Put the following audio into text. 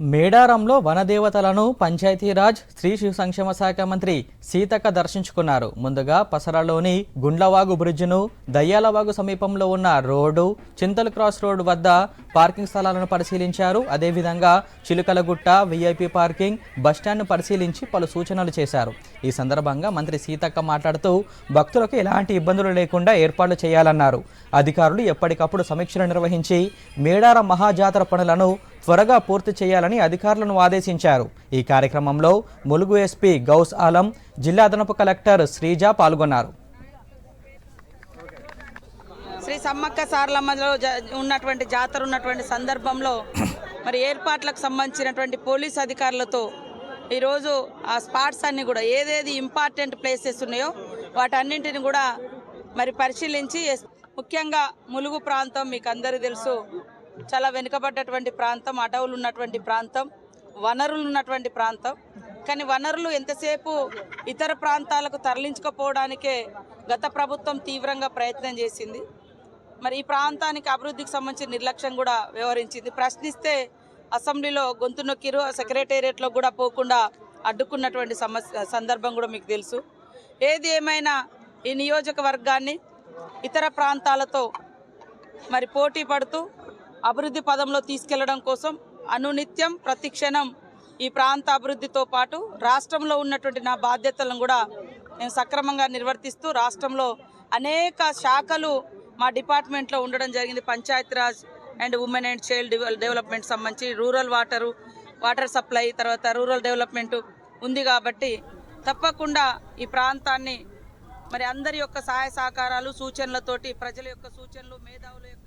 మేడారంలో వనదేవతలను పంచాయతీరాజ్ స్త్రీ శిశు సంక్షేమ శాఖ మంత్రి సీతక్క దర్శించుకున్నారు. ముందుగా పసరలోని గుండ్లవాగు బ్రిడ్జ్ను దయ్యాలవాగు సమీపంలో ఉన్న రోడ్డు చింతల్ క్రాస్ రోడ్డు వద్ద పార్కింగ్ స్థలాలను పరిశీలించారు. అదేవిధంగా చిలుకలగుట్ట వీఐపీ పార్కింగ్ బస్టాండ్ను పరిశీలించి పలు సూచనలు చేశారు. ఈ సందర్భంగా మంత్రి సీతక్క మాట్లాడుతూ భక్తులకు ఎలాంటి ఇబ్బందులు లేకుండా ఏర్పాట్లు చేయాలన్నారు. అధికారులు ఎప్పటికప్పుడు సమీక్షలు నిర్వహించి మేడారం మహాజాతర పనులను త్వరగా పూర్తి చేయాలని అధికారులను ఆదేశించారు. ఈ కార్యక్రమంలో ములుగు ఎస్పీ గౌస్ ఆలం జిల్లా అదనపు కలెక్టర్ శ్రీజ పాల్గొన్నారు. శ్రీ సమ్మక్క సారలమ్మలో ఉన్నటువంటి జాతర ఉన్నటువంటి సందర్భంలో మరి ఏర్పాట్లకు సంబంధించినటువంటి పోలీస్ అధికారులతో ఈరోజు ఆ స్పాట్స్ అన్ని కూడా ఏదేది ఇంపార్టెంట్ ప్లేసెస్ ఉన్నాయో వాటన్నింటిని కూడా మరి పరిశీలించి ముఖ్యంగా ములుగు ప్రాంతం మీకు అందరూ తెలుసు. చాలా వెనుకబడ్డటువంటి ప్రాంతం అడవులు ఉన్నటువంటి ప్రాంతం వనరులు ఉన్నటువంటి ప్రాంతం. కానీ వనరులు ఎంతసేపు ఇతర ప్రాంతాలకు తరలించకపోవడానికే గత ప్రభుత్వం తీవ్రంగా ప్రయత్నం చేసింది. మరి ఈ ప్రాంతానికి అభివృద్ధికి సంబంధించి నిర్లక్ష్యం కూడా వ్యవహరించింది. ప్రశ్నిస్తే అసెంబ్లీలో గొంతు నొక్కిరు సెక్రటేరియట్లో కూడా పోకుండా అడ్డుకున్నటువంటి సమస్య సందర్భం కూడా మీకు తెలుసు. ఏది ఏమైనా ఈ నియోజకవర్గాన్ని ఇతర ప్రాంతాలతో మరి పోటీ పడుతూ అభివృద్ధి పదంలో తీసుకెళ్ళడం కోసం అనునిత్యం ప్రతిక్షణం ఈ ప్రాంత అభివృద్ధితో పాటు రాష్ట్రంలో ఉన్నటువంటి నా బాధ్యతలను కూడా నేను సక్రమంగా నిర్వర్తిస్తూ రాష్ట్రంలో అనేక శాఖలు మా డిపార్ట్మెంట్లో ఉండడం జరిగింది. Panchayati Raj and women and child development సంబంధించి రూరల్ వాటరు వాటర్ సప్లై తర్వాత రూరల్ డెవలప్మెంట్ ఉంది కాబట్టి తప్పకుండా ఈ ప్రాంతాన్ని మరి అందరి యొక్క సహాయ సహకారాలు సూచనలతోటి ప్రజల యొక్క సూచనలు మేధావుల యొక్క